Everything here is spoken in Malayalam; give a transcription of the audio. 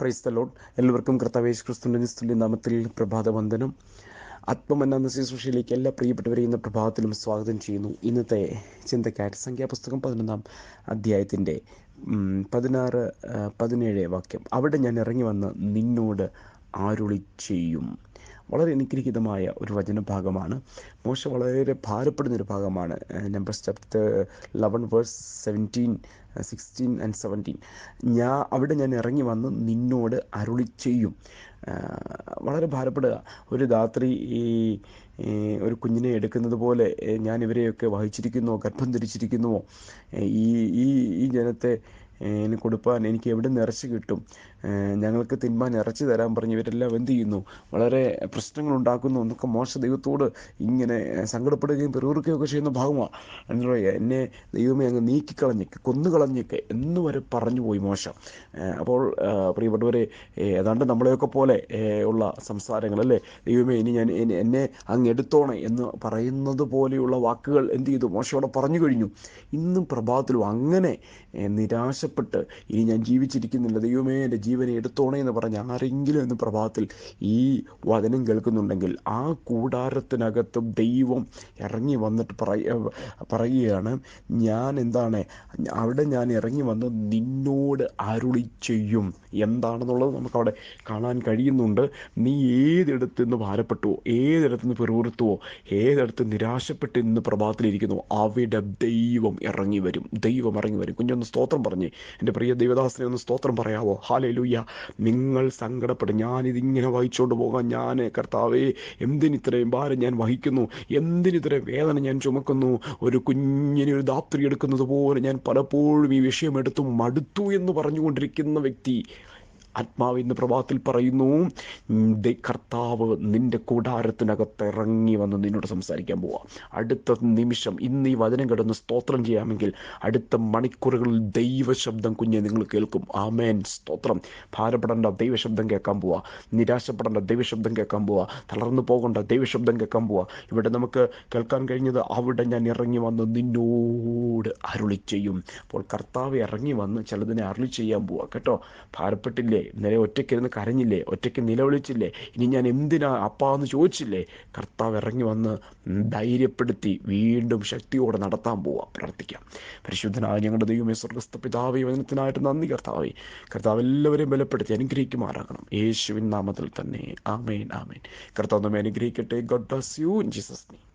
പ്രൈസ് ദ ലോഡ് എല്ലാവർക്കും കർത്താവേശ് ക്രിസ്തുവിന്റെ നിസ്തുല്യ നാമത്തിൽ പ്രഭാതവന്ദനം ആത്മമന്ന എന്ന ശുശ്രൂഷയിലേക്ക് എല്ലാ പ്രിയപ്പെട്ടവരെയും ഇന്ന് പ്രഭാതത്തിലും സ്വാഗതം ചെയ്യുന്നു. ഇന്നത്തെ ചിന്തക്കായിട്ട് സംഖ്യാപുസ്തകം പതിനൊന്നാം അധ്യായത്തിന്റെ പതിനാറ് പതിനേഴ് വാക്യം. അവിടെ ഞാൻ ഇറങ്ങി വന്ന് നിന്നോട് ആരുളി ചെയ്യും വളരെ അനുഗ്രഹീതമായ ഒരു വചനഭാഗമാണ്. മോശ വളരെ ഭാരപ്പെടുന്ന ഒരു ഭാഗമാണ് number chapter eleven verse seventeen sixteen and seventeen ഞാൻ അവിടെ ഞാൻ ഇറങ്ങി വന്ന് നിന്നോട് അരുളി ചെയ്യും. വളരെ ഭാരപ്പെടുക. ഒരു രാത്രി ഈ ഒരു കുഞ്ഞിനെ എടുക്കുന്നത് പോലെ ഞാൻ ഇവരെയൊക്കെ വഹിച്ചിരിക്കുന്നുവോ ഗർഭം ധരിച്ചിരിക്കുന്നുവോ ഈ ഈ ഈ ജനത്തെ ഇനി കൊടുപ്പാൻ എനിക്ക് എവിടെ നിന്ന് ഇറച്ചി കിട്ടും? ഞങ്ങൾക്ക് തിന്മാൻ ഇറച്ചി തരാൻ പറഞ്ഞ് ഇവരെല്ലാം എന്ത് ചെയ്യുന്നു? വളരെ പ്രശ്നങ്ങൾ ഉണ്ടാക്കുന്നു. എന്നൊക്കെ മോശ ദൈവത്തോട് ഇങ്ങനെ സങ്കടപ്പെടുകയും പെറുറുകയും ഒക്കെ ചെയ്യുന്ന ഭാഗമാണ് എന്നെ ദൈവമേ അങ്ങ് നീക്കിക്കളഞ്ഞേക്ക് കൊന്നുകളഞ്ഞേക്ക് എന്ന് വരെ പറഞ്ഞു പോയി മോശം. അപ്പോൾ പ്രിയപ്പെട്ടവരെ ഏതാണ്ട് നമ്മളെയൊക്കെ പോലെ ഉള്ള സംസാരങ്ങൾ അല്ലേ ദൈവമേ ഇനി ഞാൻ എന്നെ- അങ്ങ് എടുത്തോണേ എന്ന് പറയുന്നത് പോലെയുള്ള വാക്കുകൾ എന്ത് ചെയ്തു? മോശയോടെ പറഞ്ഞു കഴിഞ്ഞു. ഇന്നും പ്രഭാതത്തിലും അങ്ങനെ ഏ, നിരാശപ്പെട്ട് ഇനി ഞാൻ ജീവിച്ചിരിക്കുന്നില്ല. ദൈവമേ എന്റെ ജീവനെ എടുത്തോണേ എന്ന് പറഞ്ഞ് ആരെങ്കിലും എന്ന് പ്രഭാതത്തിൽ ഈ വചനം കേൾക്കുന്നുണ്ടെങ്കിൽ ആ കൂടാരത്തിനകത്ത് ദൈവം ഇറങ്ങി വന്നിട്ട് പറയ പറയുകയാണ് ഞാൻ എന്താണ്? അവിടെ ഞാൻ ഇറങ്ങി വന്ന് നിന്നോട് അരുളി ചെയ്യും. എന്താണെന്നുള്ളത് നമുക്കവിടെ കാണാൻ കഴിയുന്നുണ്ട്. നീ ഏതിടത്ത് നിന്ന് ഭാരപ്പെട്ടുവോ ഏതിടത്ത് നിന്ന് പിറുവിറുത്തുവോ ഏതിടത്ത് നിരാശപ്പെട്ട് ഇന്ന് പ്രഭാതത്തിലിരിക്കുന്നു അവിടെ ദൈവം ഇറങ്ങി വരും. ദൈവം ഇറങ്ങി വരും. കുഞ്ഞൊന്ന് സ്തോത്രം പറഞ്ഞേ എന്റെ പ്രിയ ദൈവദാസനെ ഒന്ന് സ്തോത്രം പറയാവോ? ഹാലേ ലൂയ്യ നിങ്ങൾ സങ്കടപ്പെടും. ഞാനിതിങ്ങനെ വഹിച്ചുകൊണ്ട് പോകാൻ ഞാൻ കർത്താവേ എന്തിനിത്രയും ഭാരം ഞാൻ വഹിക്കുന്നു? എന്തിനിത്രയും വേദന ഞാൻ ചുമക്കുന്നു? ഒരു കുഞ്ഞിനെ ഒരു ദാത്രി എടുക്കുന്നത് പോലെ ഞാൻ പലപ്പോഴും ഈ വിഷയം എടുത്തു മടുത്തു എന്ന് പറഞ്ഞുകൊണ്ടിരിക്കുന്ന വ്യക്തി. ആത്മാവ് ഇന്ന് പ്രഭാതത്തിൽ പറയുന്നു കർത്താവ് നിന്റെ കൂടാരത്തിനകത്ത് ഇറങ്ങി വന്ന് നിന്നോട് സംസാരിക്കാൻ പോവാം. അടുത്ത നിമിഷം ഇന്ന് ഈ വചനം കിടന്ന് സ്തോത്രം ചെയ്യാമെങ്കിൽ അടുത്ത മണിക്കൂറുകളിൽ ദൈവശബ്ദം കുഞ്ഞെ നിങ്ങൾ കേൾക്കും. ആമേൻ. സ്തോത്രം. ഭാരപ്പെടേണ്ട ദൈവശബ്ദം കേൾക്കാൻ പോവാ. നിരാശപ്പെടേണ്ട ദൈവശബ്ദം കേൾക്കാൻ പോവാ. തളർന്നു പോകേണ്ട ദൈവശബ്ദം കേൾക്കാൻ പോവാ. ഇവിടെ നമുക്ക് കേൾക്കാൻ കഴിഞ്ഞത് അവിടെ ഞാൻ ഇറങ്ങി വന്ന് നിന്നോട് അരുളി ചെയ്യും. അപ്പോൾ കർത്താവ് ഇറങ്ങി വന്ന് ചിലതിനെ അരുളി ചെയ്യാൻ പോവാ. കേട്ടോ? ഭാരപ്പെട്ടില്ലേ? ഇന്നലെ ഒറ്റയ്ക്കിരുന്ന് കരഞ്ഞില്ലേ? ഒറ്റയ്ക്ക് നിലവിളിച്ചില്ലേ? ഇനി ഞാൻ എന്തിനാ അപ്പാ എന്ന് ചോദിച്ചില്ലേ? കർത്താവ് ഇറങ്ങി വന്ന് ധൈര്യപ്പെടുത്തി വീണ്ടും ശക്തിയോടെ നടത്താൻ പോവാം. പ്രാർത്ഥിക്കാം. പരിശുദ്ധനായ ഞങ്ങളുടെ ദൈവമേ സ്വർഗസ്ഥ പിതാവേ വചനത്തിനായിട്ട് നന്ദി കർത്താവേ. കർത്താവ് എല്ലാവരെയും ബലപ്പെടുത്തി അനുഗ്രഹിക്കുമാറാകണം. യേശുവിൻ നാമത്തിൽ തന്നെ. ആമേൻ ആമേൻ. കർത്താവ് നമ്മെ അനുഗ്രഹിക്കട്ടെ. God bless you Jesus name